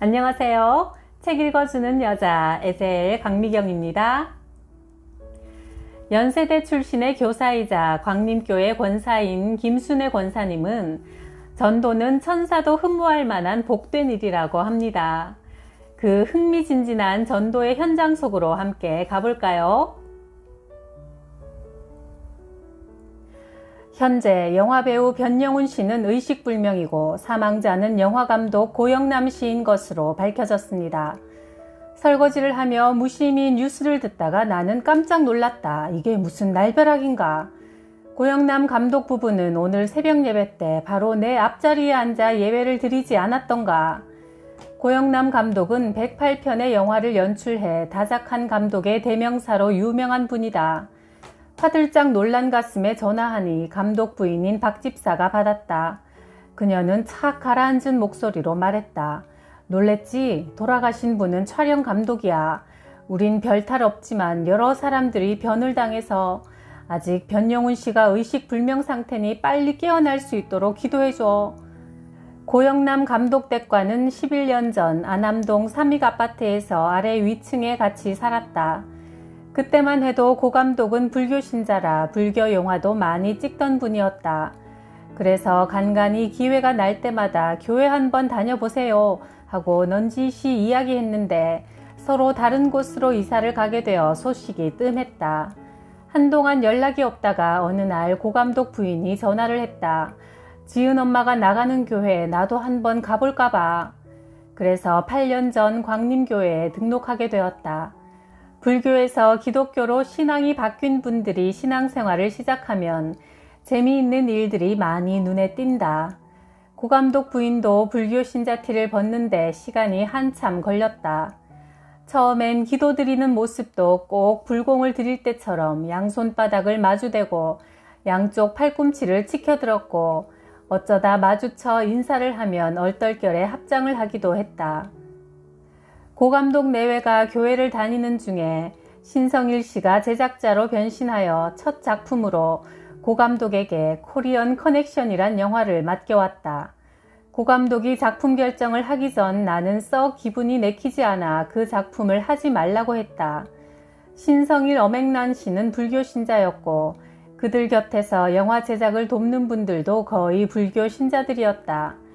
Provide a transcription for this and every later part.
안녕하세요. 책 읽어주는 여자 에세엘 강미경입니다. 연세대 출신의 교사이자 광림교회 권사인 김순애 권사님은 전도는 천사도 흠모할 만한 복된 일이라고 합니다. 그 흥미진진한 전도의 현장 속으로 함께 가볼까요? 현재 영화배우 변영훈 씨는 의식불명이고 사망자는 영화감독 고영남 씨인 것으로 밝혀졌습니다. 설거지를 하며 무심히 뉴스를 듣다가 나는 깜짝 놀랐다. 이게 무슨 날벼락인가. 고영남 감독 부부는 오늘 새벽 예배 때 바로 내 앞자리에 앉아 예배를 드리지 않았던가. 고영남 감독은 108편의 영화를 연출해 다작한 감독의 대명사로 유명한 분이다. 화들짝 놀란 가슴에 전화하니 감독 부인인 박 집사가 받았다. 그녀는 착 가라앉은 목소리로 말했다. 놀랬지? 돌아가신 분은 촬영 감독이야. 우린 별 탈 없지만 여러 사람들이 변을 당해서 아직 변영훈 씨가 의식 불명 상태니 빨리 깨어날 수 있도록 기도해줘. 고영남 감독 댁과는 11년 전 안암동 삼익 아파트에서 아래 위층에 같이 살았다. 그때만 해도 고 감독은 불교 신자라 불교 영화도 많이 찍던 분이었다. 그래서 간간히 기회가 날 때마다 교회 한번 다녀보세요 하고 넌지시 이야기했는데 서로 다른 곳으로 이사를 가게 되어 소식이 뜸했다. 한동안 연락이 없다가 어느 날 고 감독 부인이 전화를 했다. 지은 엄마가 나가는 교회에 나도 한번 가볼까봐. 그래서 8년 전 광림교회에 등록하게 되었다. 불교에서 기독교로 신앙이 바뀐 분들이 신앙생활을 시작하면 재미있는 일들이 많이 눈에 띈다. 고감독 부인도 불교 신자 티를 벗는데 시간이 한참 걸렸다. 처음엔 기도 드리는 모습도 꼭 불공을 드릴 때처럼 양손바닥을 마주대고 양쪽 팔꿈치를 치켜들었고 어쩌다 마주쳐 인사를 하면 얼떨결에 합장을 하기도 했다. 고 감독 내외가 교회를 다니는 중에 신성일 씨가 제작자로 변신하여 첫 작품으로 고 감독에게 코리언 커넥션이란 영화를 맡겨왔다. 고 감독이 작품 결정을 하기 전 나는 썩 기분이 내키지 않아 그 작품을 하지 말라고 했다. 신성일 어맹란 씨는 불교 신자였고 그들 곁에서 영화 제작을 돕는 분들도 거의 불교 신자들이었다.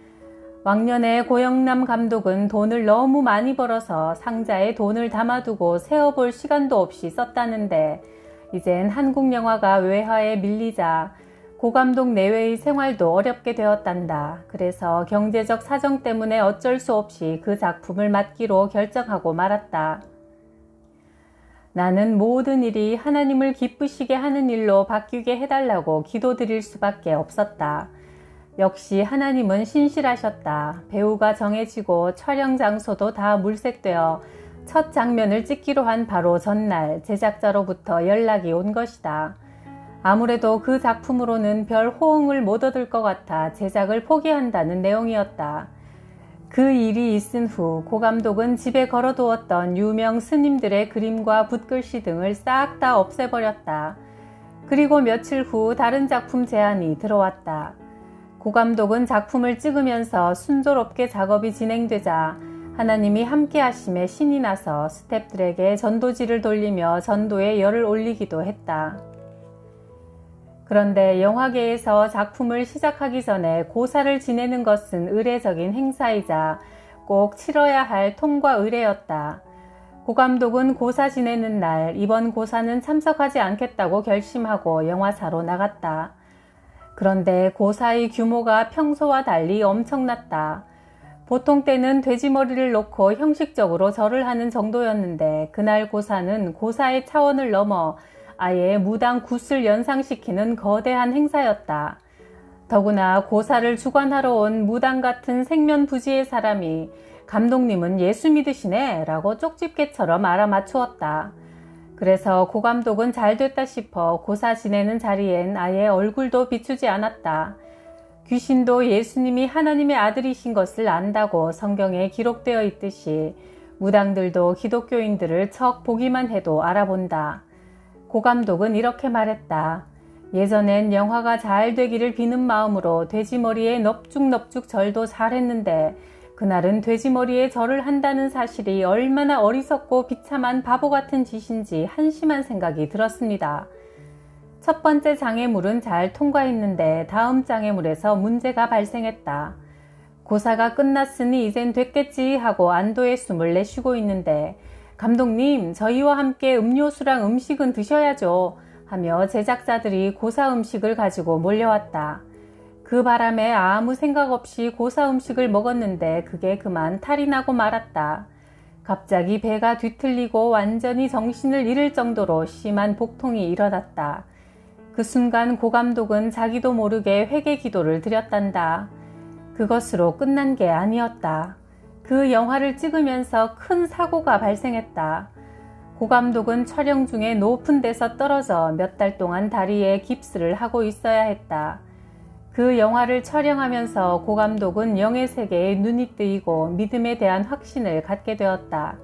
왕년에 고영남 감독은 돈을 너무 많이 벌어서 상자에 돈을 담아두고 세어볼 시간도 없이 썼다는데 이젠 한국 영화가 외화에 밀리자 고 감독 내외의 생활도 어렵게 되었단다. 그래서 경제적 사정 때문에 어쩔 수 없이 그 작품을 맡기로 결정하고 말았다. 나는 모든 일이 하나님을 기쁘시게 하는 일로 바뀌게 해달라고 기도드릴 수밖에 없었다. 역시 하나님은 신실하셨다. 배우가 정해지고 촬영 장소도 다 물색되어 첫 장면을 찍기로 한 바로 전날 제작자로부터 연락이 온 것이다. 아무래도 그 작품으로는 별 호응을 못 얻을 것 같아 제작을 포기한다는 내용이었다. 그 일이 있은 후 고 감독은 집에 걸어두었던 유명 스님들의 그림과 붓글씨 등을 싹 다 없애버렸다. 그리고 며칠 후 다른 작품 제안이 들어왔다. 고 감독은 작품을 찍으면서 순조롭게 작업이 진행되자 하나님이 함께 하심에 신이 나서 스탭들에게 전도지를 돌리며 전도에 열을 올리기도 했다. 그런데 영화계에서 작품을 시작하기 전에 고사를 지내는 것은 의례적인 행사이자 꼭 치러야 할 통과 의례였다. 고 감독은 고사 지내는 날 이번 고사는 참석하지 않겠다고 결심하고 영화사로 나갔다. 그런데 고사의 규모가 평소와 달리 엄청났다. 보통 때는 돼지머리를 놓고 형식적으로 절을 하는 정도였는데 그날 고사는 고사의 차원을 넘어 아예 무당 굿을 연상시키는 거대한 행사였다. 더구나 고사를 주관하러 온 무당 같은 생면부지의 사람이 감독님은 예수 믿으시네 라고 쪽집게처럼 알아맞추었다. 그래서 고 감독은 잘 됐다 싶어 고사 지내는 자리엔 아예 얼굴도 비추지 않았다. 귀신도 예수님이 하나님의 아들이신 것을 안다고 성경에 기록되어 있듯이 무당들도 기독교인들을 척 보기만 해도 알아본다. 고 감독은 이렇게 말했다. 예전엔 영화가 잘 되기를 비는 마음으로 돼지머리에 넙죽넙죽 절도 잘했는데 그날은 돼지머리에 절을 한다는 사실이 얼마나 어리석고 비참한 바보 같은 짓인지 한심한 생각이 들었습니다. 첫 번째 장애물은 잘 통과했는데 다음 장애물에서 문제가 발생했다. 고사가 끝났으니 이젠 됐겠지 하고 안도의 숨을 내쉬고 있는데 감독님 저희와 함께 음료수랑 음식은 드셔야죠 하며 제작자들이 고사 음식을 가지고 몰려왔다. 그 바람에 아무 생각 없이 고사 음식을 먹었는데 그게 그만 탈이 나고 말았다. 갑자기 배가 뒤틀리고 완전히 정신을 잃을 정도로 심한 복통이 일어났다. 그 순간 고 감독은 자기도 모르게 회개 기도를 드렸단다. 그것으로 끝난 게 아니었다. 그 영화를 찍으면서 큰 사고가 발생했다. 고 감독은 촬영 중에 높은 데서 떨어져 몇 달 동안 다리에 깁스를 하고 있어야 했다. 그 영화를 촬영하면서 고 감독은 영의 세계에 눈이 뜨이고 믿음에 대한 확신을 갖게 되었다.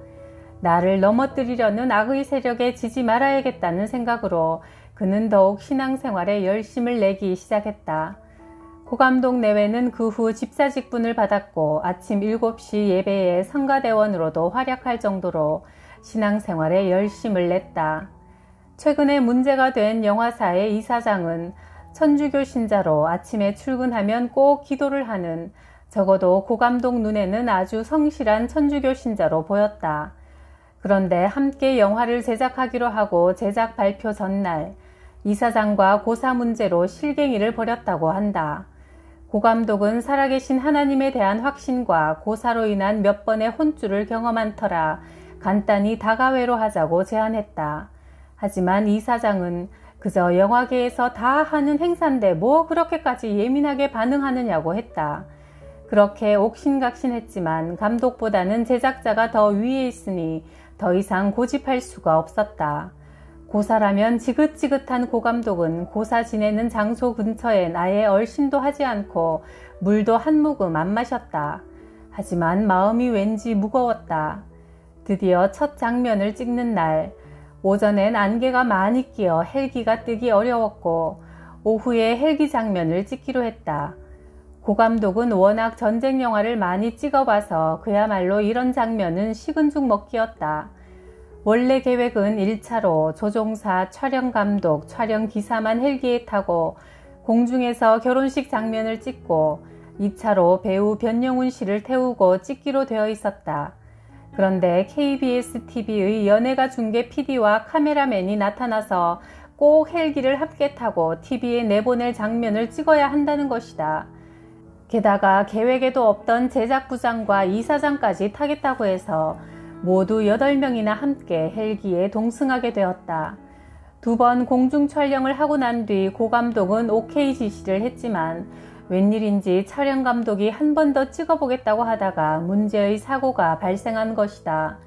나를 넘어뜨리려는 악의 세력에 지지 말아야겠다는 생각으로 그는 더욱 신앙생활에 열심을 내기 시작했다. 고 감독 내외는 그 후 집사 직분을 받았고 아침 7시 예배에 성가대원으로도 활약할 정도로 신앙생활에 열심을 냈다. 최근에 문제가 된 영화사의 이사장은 천주교 신자로 아침에 출근하면 꼭 기도를 하는 적어도 고 감독 눈에는 아주 성실한 천주교 신자로 보였다. 그런데 함께 영화를 제작하기로 하고 제작 발표 전날 이사장과 고사 문제로 실갱이를 벌였다고 한다. 고 감독은 살아계신 하나님에 대한 확신과 고사로 인한 몇 번의 혼쭐을 경험한 터라 간단히 다가회로 하자고 제안했다. 하지만 이사장은 그저 영화계에서 다 하는 행사인데 뭐 그렇게까지 예민하게 반응하느냐고 했다. 그렇게 옥신각신했지만 감독보다는 제작자가 더 위에 있으니 더 이상 고집할 수가 없었다. 고사라면 지긋지긋한 고감독은 고사 지내는 장소 근처에 나의 얼씬도 하지 않고 물도 한 모금 안 마셨다. 하지만 마음이 왠지 무거웠다. 드디어 첫 장면을 찍는 날, 오전엔 안개가 많이 끼어 헬기가 뜨기 어려웠고, 오후에 헬기 장면을 찍기로 했다. 고 감독은 워낙 전쟁 영화를 많이 찍어봐서 그야말로 이런 장면은 식은 죽 먹기였다. 원래 계획은 1차로 조종사, 촬영 감독, 촬영 기사만 헬기에 타고 공중에서 결혼식 장면을 찍고 2차로 배우 변영훈 씨를 태우고 찍기로 되어 있었다. 그런데 KBS TV의 연예가 중계 PD와 카메라맨이 나타나서 꼭 헬기를 함께 타고 TV에 내보낼 장면을 찍어야 한다는 것이다. 게다가 계획에도 없던 제작부장과 이사장까지 타겠다고 해서 모두 8명이나 함께 헬기에 동승하게 되었다. 두 번 공중 촬영을 하고 난 뒤 고 감독은 오케이 지시를 했지만 웬일인지 촬영 감독이 한 번 더 찍어보겠다고 하다가 문제의 사고가 발생한 것이다.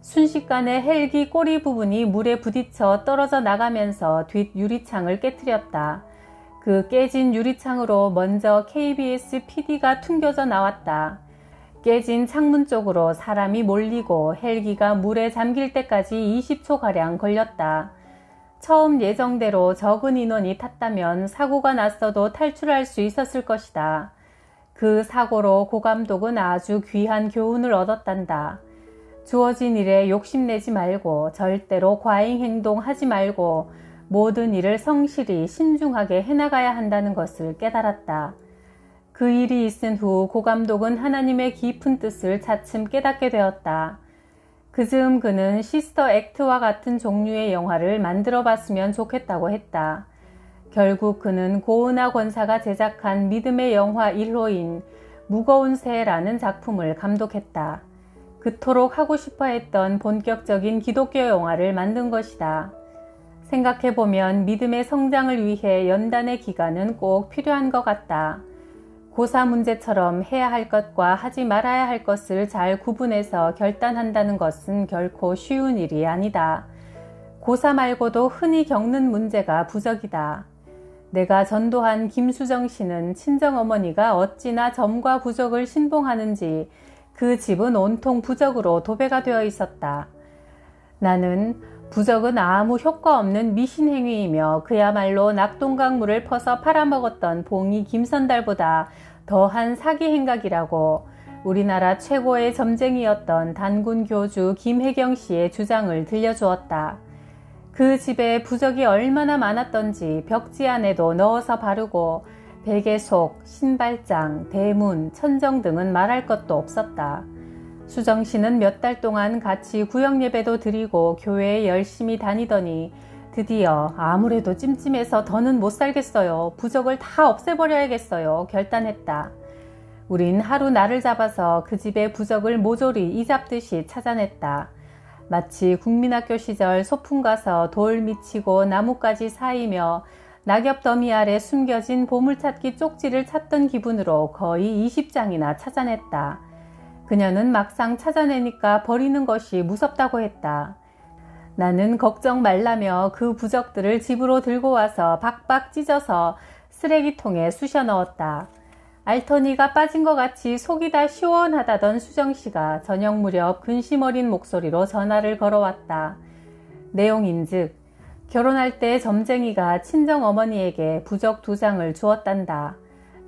순식간에 헬기 꼬리 부분이 물에 부딪혀 떨어져 나가면서 뒷 유리창을 깨뜨렸다. 그 깨진 유리창으로 먼저 KBS PD가 퉁겨져 나왔다. 깨진 창문 쪽으로 사람이 몰리고 헬기가 물에 잠길 때까지 20초가량 걸렸다. 처음 예정대로 적은 인원이 탔다면 사고가 났어도 탈출할 수 있었을 것이다. 그 사고로 고 감독은 아주 귀한 교훈을 얻었단다. 주어진 일에 욕심내지 말고 절대로 과잉 행동하지 말고 모든 일을 성실히 신중하게 해나가야 한다는 것을 깨달았다. 그 일이 있은 후 고 감독은 하나님의 깊은 뜻을 차츰 깨닫게 되었다. 그 즈음 그는 시스터 액트와 같은 종류의 영화를 만들어 봤으면 좋겠다고 했다. 결국 그는 고은하 권사가 제작한 믿음의 영화 1호인 무거운 새라는 작품을 감독했다. 그토록 하고 싶어 했던 본격적인 기독교 영화를 만든 것이다. 생각해보면 믿음의 성장을 위해 연단의 기간은 꼭 필요한 것 같다. 고사 문제처럼 해야 할 것과 하지 말아야 할 것을 잘 구분해서 결단한다는 것은 결코 쉬운 일이 아니다. 고사 말고도 흔히 겪는 문제가 부적이다. 내가 전도한 김수정 씨는 친정어머니가 어찌나 점과 부적을 신봉하는지 그 집은 온통 부적으로 도배가 되어 있었다. 나는 부적은 아무 효과 없는 미신 행위이며 그야말로 낙동강 물을 퍼서 팔아먹었던 봉이 김선달보다 더한 사기 행각이라고 우리나라 최고의 점쟁이였던 단군 교주 김혜경 씨의 주장을 들려주었다. 그 집에 부적이 얼마나 많았던지 벽지 안에도 넣어서 바르고 베개 속, 신발장, 대문, 천정 등은 말할 것도 없었다. 수정 씨는 몇 달 동안 같이 구역 예배도 드리고 교회에 열심히 다니더니 드디어 아무래도 찜찜해서 더는 못 살겠어요. 부적을 다 없애버려야겠어요. 결단했다. 우린 하루 날을 잡아서 그 집의 부적을 모조리 이잡듯이 찾아냈다. 마치 국민학교 시절 소풍 가서 돌 미치고 나뭇가지 사이며 낙엽 더미 아래 숨겨진 보물찾기 쪽지를 찾던 기분으로 거의 20장이나 찾아냈다. 그녀는 막상 찾아내니까 버리는 것이 무섭다고 했다. 나는 걱정 말라며 그 부적들을 집으로 들고 와서 박박 찢어서 쓰레기통에 쑤셔 넣었다. 알터니가 빠진 것 같이 속이 다 시원하다던 수정 씨가 저녁 무렵 근심 어린 목소리로 전화를 걸어왔다. 내용인즉 결혼할 때 점쟁이가 친정 어머니에게 부적 두 장을 주었단다.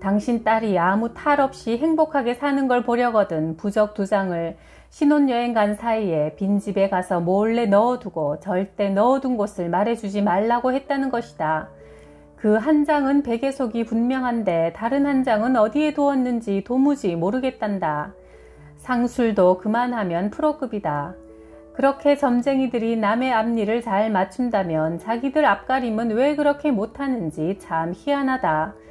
당신 딸이 아무 탈 없이 행복하게 사는 걸 보려거든 부적 두 장을 신혼여행 간 사이에 빈집에 가서 몰래 넣어두고 절대 넣어둔 곳을 말해주지 말라고 했다는 것이다. 그 한 장은 베개 속이 분명한데 다른 한 장은 어디에 두었는지 도무지 모르겠단다. 상술도 그만하면 프로급이다. 그렇게 점쟁이들이 남의 앞니를 잘 맞춘다면 자기들 앞가림은 왜 그렇게 못하는지 참 희한하다.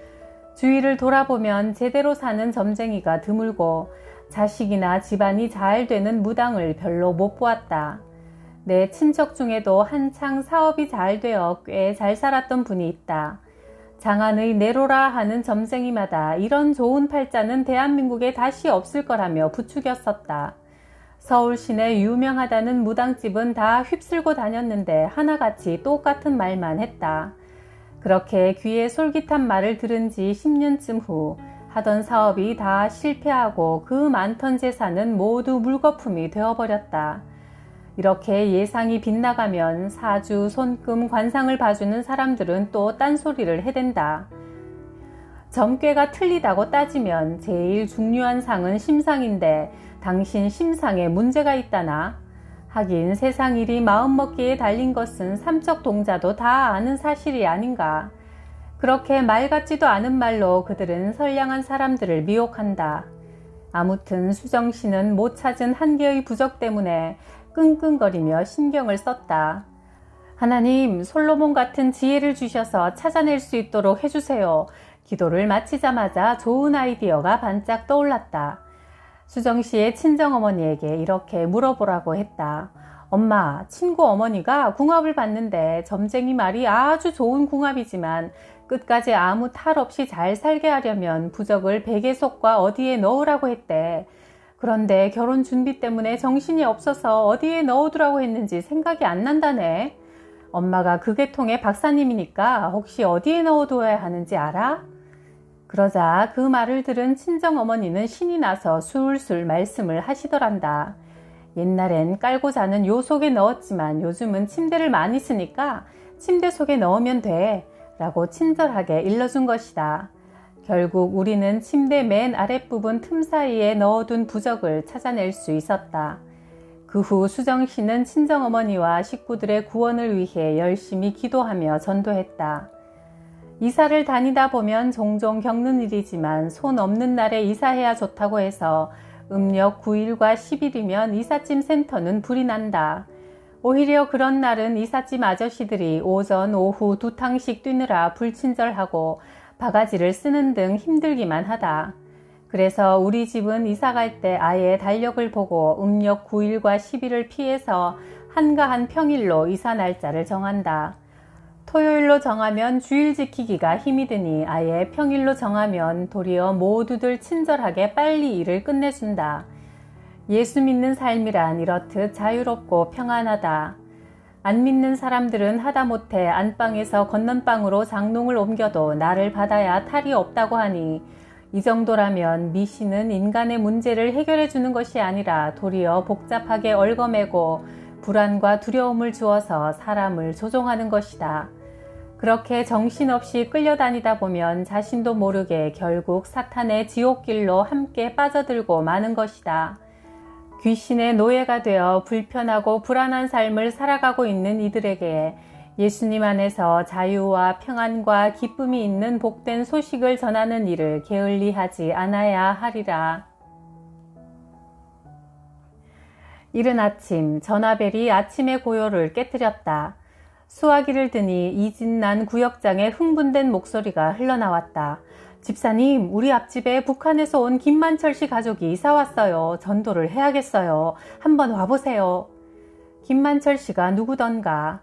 주위를 돌아보면 제대로 사는 점쟁이가 드물고 자식이나 집안이 잘 되는 무당을 별로 못 보았다. 내 친척 중에도 한창 사업이 잘 되어 꽤 잘 살았던 분이 있다. 장안의 내로라 하는 점쟁이마다 이런 좋은 팔자는 대한민국에 다시 없을 거라며 부추겼었다. 서울 시내 유명하다는 무당집은 다 휩쓸고 다녔는데 하나같이 똑같은 말만 했다. 그렇게 귀에 솔깃한 말을 들은 지 10년쯤 후 하던 사업이 다 실패하고 그 많던 재산은 모두 물거품이 되어버렸다. 이렇게 예상이 빗나가면 사주, 손금, 관상을 봐주는 사람들은 또 딴소리를 해댄다. 점괘가 틀리다고 따지면 제일 중요한 상은 심상인데 당신 심상에 문제가 있다나? 하긴 세상 일이 마음먹기에 달린 것은 삼척 동자도 다 아는 사실이 아닌가. 그렇게 말 같지도 않은 말로 그들은 선량한 사람들을 미혹한다. 아무튼 수정 씨는 못 찾은 한 개의 부적 때문에 끙끙거리며 신경을 썼다. 하나님, 솔로몬 같은 지혜를 주셔서 찾아낼 수 있도록 해주세요. 기도를 마치자마자 좋은 아이디어가 반짝 떠올랐다. 수정 씨의 친정어머니에게 이렇게 물어보라고 했다. 엄마, 친구 어머니가 궁합을 봤는데 점쟁이 말이 아주 좋은 궁합이지만 끝까지 아무 탈 없이 잘 살게 하려면 부적을 베개 속과 어디에 넣으라고 했대. 그런데 결혼 준비 때문에 정신이 없어서 어디에 넣어두라고 했는지 생각이 안 난다네. 엄마가 그 계통의 박사님이니까 혹시 어디에 넣어둬야 하는지 알아? 그러자 그 말을 들은 친정 어머니는 신이 나서 술술 말씀을 하시더란다. 옛날엔 깔고 자는 요 속에 넣었지만 요즘은 침대를 많이 쓰니까 침대 속에 넣으면 돼. 라고 친절하게 일러준 것이다. 결국 우리는 침대 맨 아랫부분 틈 사이에 넣어둔 부적을 찾아낼 수 있었다. 그 후 수정 씨는 친정어머니와 식구들의 구원을 위해 열심히 기도하며 전도했다. 이사를 다니다 보면 종종 겪는 일이지만 손 없는 날에 이사해야 좋다고 해서 음력 9일과 10일이면 이삿짐 센터는 불이 난다. 오히려 그런 날은 이삿짐 아저씨들이 오전, 오후 두 탕씩 뛰느라 불친절하고 바가지를 쓰는 등 힘들기만 하다. 그래서 우리 집은 이사 갈 때 아예 달력을 보고 음력 9일과 10일을 피해서 한가한 평일로 이사 날짜를 정한다. 토요일로 정하면 주일 지키기가 힘이 드니 아예 평일로 정하면 도리어 모두들 친절하게 빨리 일을 끝내준다. 예수 믿는 삶이란 이렇듯 자유롭고 평안하다. 안 믿는 사람들은 하다못해 안방에서 건넌방으로 장롱을 옮겨도 나를 받아야 탈이 없다고 하니 이 정도라면 미신은 인간의 문제를 해결해 주는 것이 아니라 도리어 복잡하게 얽어매고 불안과 두려움을 주어서 사람을 조종하는 것이다. 그렇게 정신없이 끌려다니다 보면 자신도 모르게 결국 사탄의 지옥길로 함께 빠져들고 마는 것이다. 귀신의 노예가 되어 불편하고 불안한 삶을 살아가고 있는 이들에게 예수님 안에서 자유와 평안과 기쁨이 있는 복된 소식을 전하는 일을 게을리하지 않아야 하리라. 이른 아침 전화벨이 아침의 고요를 깨뜨렸다. 수화기를 드니 이진난 구역장의 흥분된 목소리가 흘러나왔다. 집사님, 우리 앞집에 북한에서 온 김만철 씨 가족이 이사 왔어요. 전도를 해야겠어요. 한번 와보세요. 김만철 씨가 누구던가.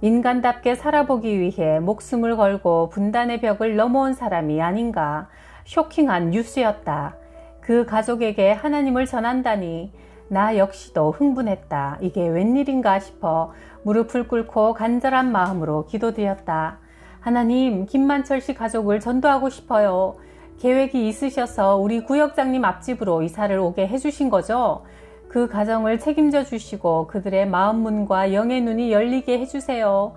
인간답게 살아보기 위해 목숨을 걸고 분단의 벽을 넘어온 사람이 아닌가. 쇼킹한 뉴스였다. 그 가족에게 하나님을 전한다니 나 역시도 흥분했다. 이게 웬일인가 싶어 무릎을 꿇고 간절한 마음으로 기도드렸다. 하나님, 김만철 씨 가족을 전도하고 싶어요. 계획이 있으셔서 우리 구역장님 앞집으로 이사를 오게 해주신 거죠? 그 가정을 책임져 주시고 그들의 마음 문과 영의 눈이 열리게 해주세요.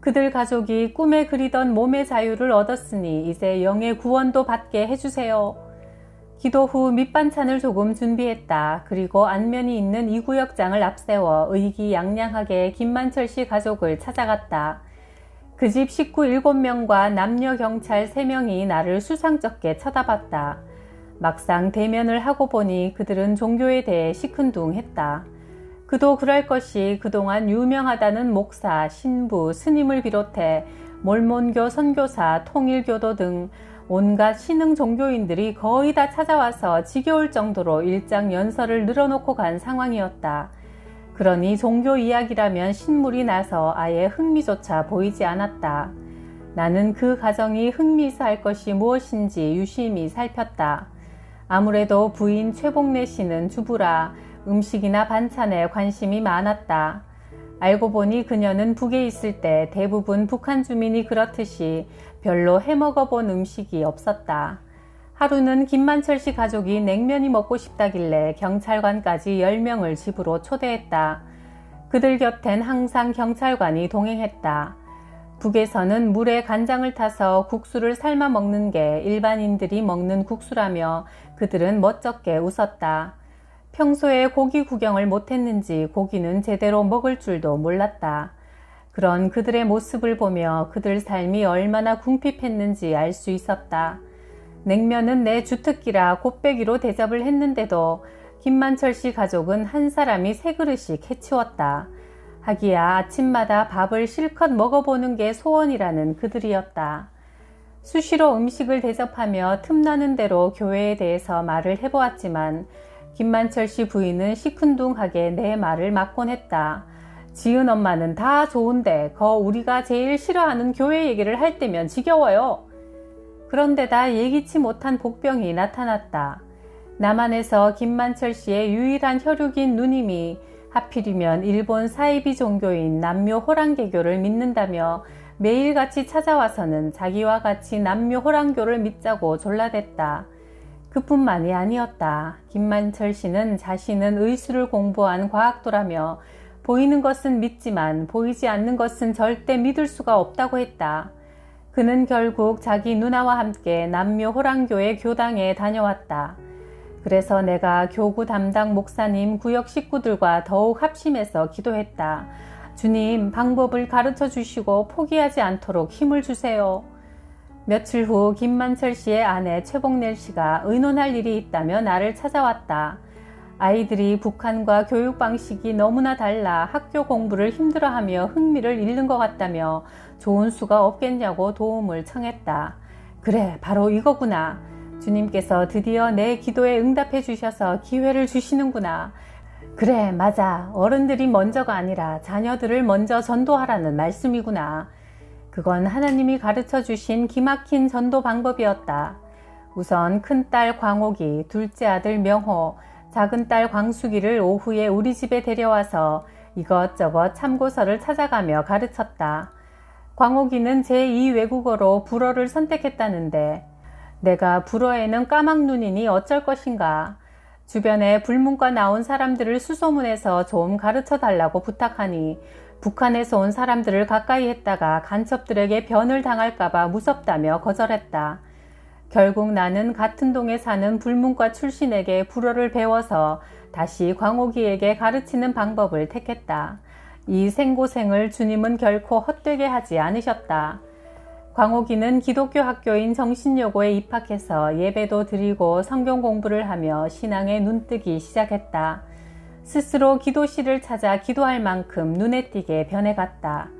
그들 가족이 꿈에 그리던 몸의 자유를 얻었으니 이제 영의 구원도 받게 해주세요. 기도 후 밑반찬을 조금 준비했다. 그리고 안면이 있는 이 구역장을 앞세워 의기양양하게 김만철 씨 가족을 찾아갔다. 그 집 식구 7명과 남녀 경찰 3명이 나를 수상쩍게 쳐다봤다. 막상 대면을 하고 보니 그들은 종교에 대해 시큰둥했다. 그도 그럴 것이 그동안 유명하다는 목사, 신부, 스님을 비롯해 몰몬교 선교사, 통일교도 등 온갖 신흥 종교인들이 거의 다 찾아와서 지겨울 정도로 일장 연설을 늘어놓고 간 상황이었다. 그러니 종교 이야기라면 신물이 나서 아예 흥미조차 보이지 않았다. 나는 그 가정이 흥미있어 할 것이 무엇인지 유심히 살폈다. 아무래도 부인 최복래 씨는 주부라 음식이나 반찬에 관심이 많았다. 알고 보니 그녀는 북에 있을 때 대부분 북한 주민이 그렇듯이 별로 해먹어 본 음식이 없었다. 하루는 김만철 씨 가족이 냉면이 먹고 싶다길래 경찰관까지 10명을 집으로 초대했다. 그들 곁엔 항상 경찰관이 동행했다. 북에서는 물에 간장을 타서 국수를 삶아 먹는 게 일반인들이 먹는 국수라며 그들은 멋쩍게 웃었다. 평소에 고기 구경을 못했는지 고기는 제대로 먹을 줄도 몰랐다. 그런 그들의 모습을 보며 그들 삶이 얼마나 궁핍했는지 알 수 있었다. 냉면은 내 주특기라 곱빼기로 대접을 했는데도 김만철 씨 가족은 한 사람이 세 그릇씩 해치웠다. 하기야 아침마다 밥을 실컷 먹어보는 게 소원이라는 그들이었다. 수시로 음식을 대접하며 틈나는 대로 교회에 대해서 말을 해보았지만 김만철 씨 부인은 시큰둥하게 내 말을 막곤 했다. 지은 엄마는 다 좋은데 거 우리가 제일 싫어하는 교회 얘기를 할 때면 지겨워요. 그런데다 예기치 못한 복병이 나타났다. 남한에서 김만철 씨의 유일한 혈육인 누님이 하필이면 일본 사이비 종교인 남묘 호랑개교를 믿는다며 매일같이 찾아와서는 자기와 같이 남묘 호랑교를 믿자고 졸라댔다. 그뿐만이 아니었다. 김만철 씨는 자신은 의술을 공부한 과학도라며 보이는 것은 믿지만 보이지 않는 것은 절대 믿을 수가 없다고 했다. 그는 결국 자기 누나와 함께 남묘 호랑교의 교당에 다녀왔다. 그래서 내가 교구 담당 목사님 구역 식구들과 더욱 합심해서 기도했다. 주님, 방법을 가르쳐 주시고 포기하지 않도록 힘을 주세요. 며칠 후 김만철 씨의 아내 최복넬 씨가 의논할 일이 있다며 나를 찾아왔다. 아이들이 북한과 교육 방식이 너무나 달라 학교 공부를 힘들어하며 흥미를 잃는 것 같다며 좋은 수가 없겠냐고 도움을 청했다. 그래, 바로 이거구나. 주님께서 드디어 내 기도에 응답해 주셔서 기회를 주시는구나. 그래, 맞아. 어른들이 먼저가 아니라 자녀들을 먼저 전도하라는 말씀이구나. 그건 하나님이 가르쳐 주신 기막힌 전도 방법이었다. 우선 큰딸 광옥이, 둘째 아들 명호, 작은 딸 광숙이를 오후에 우리 집에 데려와서 이것저것 참고서를 찾아가며 가르쳤다. 광옥이는 제2 외국어로 불어를 선택했다는데 내가 불어에는 까막눈이니 어쩔 것인가. 주변에 불문과 나온 사람들을 수소문해서 좀 가르쳐 달라고 부탁하니 북한에서 온 사람들을 가까이 했다가 간첩들에게 변을 당할까봐 무섭다며 거절했다. 결국 나는 같은 동에 사는 불문과 출신에게 불어를 배워서 다시 광옥이에게 가르치는 방법을 택했다. 이 생고생을 주님은 결코 헛되게 하지 않으셨다. 광옥이는 기독교 학교인 정신여고에 입학해서 예배도 드리고 성경 공부를 하며 신앙에 눈뜨기 시작했다. 스스로 기도실을 찾아 기도할 만큼 눈에 띄게 변해갔다.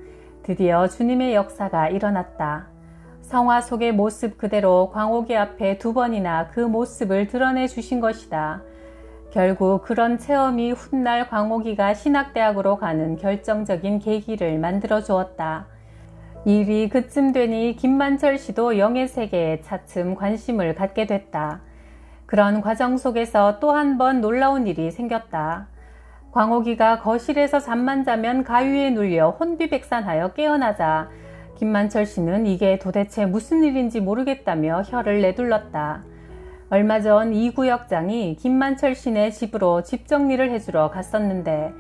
드디어 주님의 역사가 일어났다. 성화 속의 모습 그대로 광옥이 앞에 두 번이나 그 모습을 드러내 주신 것이다. 결국 그런 체험이 훗날 광옥이가 신학대학으로 가는 결정적인 계기를 만들어 주었다. 일이 그쯤 되니 김만철 씨도 영의 세계에 차츰 관심을 갖게 됐다. 그런 과정 속에서 또 한 번 놀라운 일이 생겼다. 광옥이가 거실에서 잠만 자면 가위에 눌려 혼비백산하여 깨어나자 김만철 씨는 이게 도대체 무슨 일인지 모르겠다며 혀를 내둘렀다. 얼마 전 이 구역장이 김만철 씨네 집으로 집 정리를 해주러 갔었는데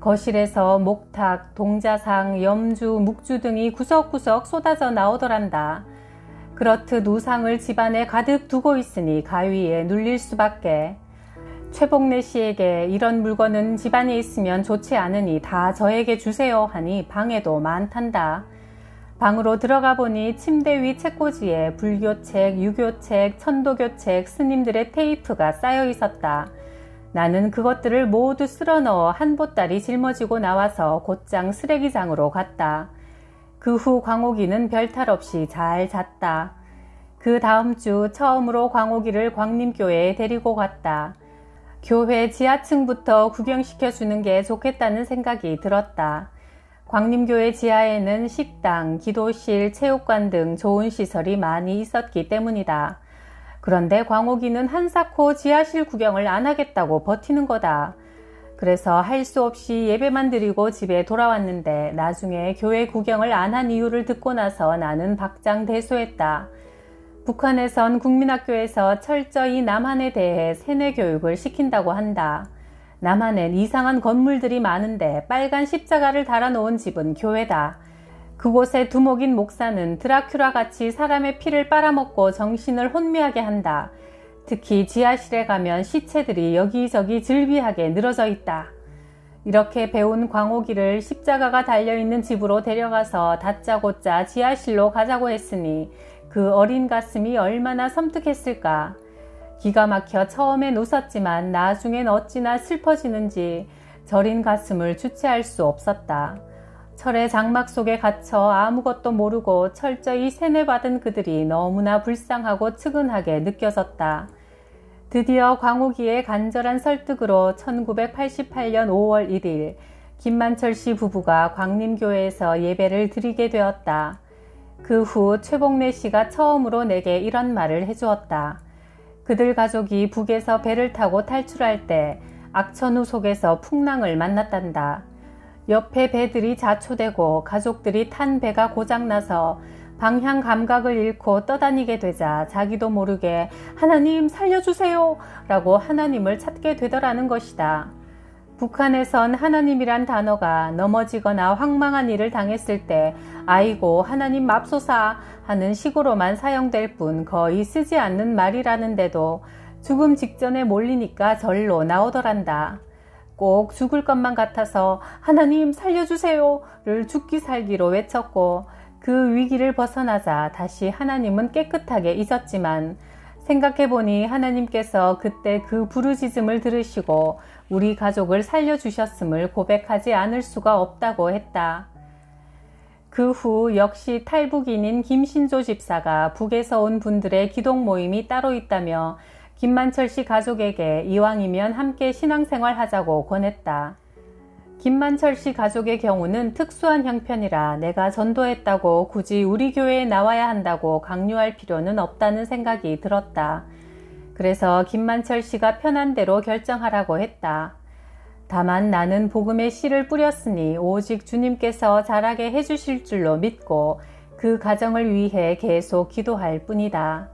거실에서 목탁, 동자상, 염주, 묵주 등이 구석구석 쏟아져 나오더란다. 그렇듯 우상을 집안에 가득 두고 있으니 가위에 눌릴 수밖에. 최복래 씨에게 이런 물건은 집안에 있으면 좋지 않으니 다 저에게 주세요 하니 방에도 많단다. 방으로 들어가 보니 침대 위 책꽂이에 불교책, 유교책, 천도교책, 스님들의 테이프가 쌓여 있었다. 나는 그것들을 모두 쓸어 넣어 한 보따리 짊어지고 나와서 곧장 쓰레기장으로 갔다. 그 후 광옥이는 별탈 없이 잘 잤다. 그 다음 주 처음으로 광옥이를 광림교회에 데리고 갔다. 교회 지하층부터 구경시켜 주는 게 좋겠다는 생각이 들었다. 광림교회 지하에는 식당, 기도실, 체육관 등 좋은 시설이 많이 있었기 때문이다. 그런데 광옥이는 한사코 지하실 구경을 안 하겠다고 버티는 거다. 그래서 할 수 없이 예배만 드리고 집에 돌아왔는데 나중에 교회 구경을 안 한 이유를 듣고 나서 나는 박장대소했다. 북한에선 국민학교에서 철저히 남한에 대해 세뇌 교육을 시킨다고 한다. 남한엔 이상한 건물들이 많은데 빨간 십자가를 달아놓은 집은 교회다. 그곳의 두목인 목사는 드라큐라 같이 사람의 피를 빨아먹고 정신을 혼미하게 한다. 특히 지하실에 가면 시체들이 여기저기 즐비하게 늘어져 있다. 이렇게 배운 광옥이를 십자가가 달려있는 집으로 데려가서 다짜고짜 지하실로 가자고 했으니 그 어린 가슴이 얼마나 섬뜩했을까. 기가 막혀 처음엔 웃었지만 나중엔 어찌나 슬퍼지는지 저린 가슴을 주체할 수 없었다. 철의 장막 속에 갇혀 아무것도 모르고 철저히 세뇌받은 그들이 너무나 불쌍하고 측은하게 느껴졌다. 드디어 광옥이의 간절한 설득으로 1988년 5월 1일 김만철 씨 부부가 광림교회에서 예배를 드리게 되었다. 그 후 최복래 씨가 처음으로 내게 이런 말을 해주었다. 그들 가족이 북에서 배를 타고 탈출할 때 악천후 속에서 풍랑을 만났단다. 옆에 배들이 자초되고 가족들이 탄 배가 고장나서 방향 감각을 잃고 떠다니게 되자 자기도 모르게 하나님 살려주세요 라고 하나님을 찾게 되더라는 것이다. 북한에선 하나님이란 단어가 넘어지거나 황망한 일을 당했을 때 아이고 하나님 맙소사 하는 식으로만 사용될 뿐 거의 쓰지 않는 말이라는데도 죽음 직전에 몰리니까 절로 나오더란다. 꼭 죽을 것만 같아서 하나님 살려주세요를 죽기 살기로 외쳤고 그 위기를 벗어나자 다시 하나님은 깨끗하게 잊었지만 생각해보니 하나님께서 그때 그 부르짖음을 들으시고 우리 가족을 살려주셨음을 고백하지 않을 수가 없다고 했다. 그 후 역시 탈북인인 김신조 집사가 북에서 온 분들의 기독 모임이 따로 있다며 김만철 씨 가족에게 이왕이면 함께 신앙생활 하자고 권했다. 김만철 씨 가족의 경우는 특수한 형편이라 내가 전도했다고 굳이 우리 교회에 나와야 한다고 강요할 필요는 없다는 생각이 들었다. 그래서 김만철 씨가 편한 대로 결정하라고 했다. 다만 나는 복음의 씨를 뿌렸으니 오직 주님께서 자라게 해주실 줄로 믿고 그 가정을 위해 계속 기도할 뿐이다.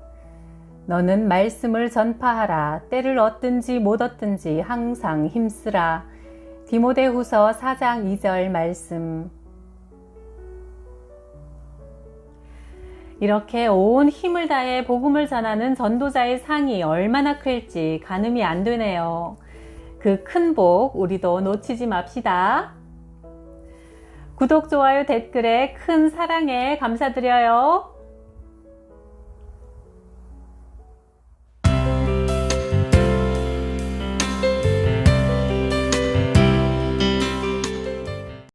너는 말씀을 전파하라. 때를 얻든지 못 얻든지 항상 힘쓰라. 디모데후서 4장 2절 말씀 이렇게 온 힘을 다해 복음을 전하는 전도자의 상이 얼마나 클지 가늠이 안 되네요. 그 큰 복 우리도 놓치지 맙시다. 구독, 좋아요, 댓글에 큰 사랑에 감사드려요.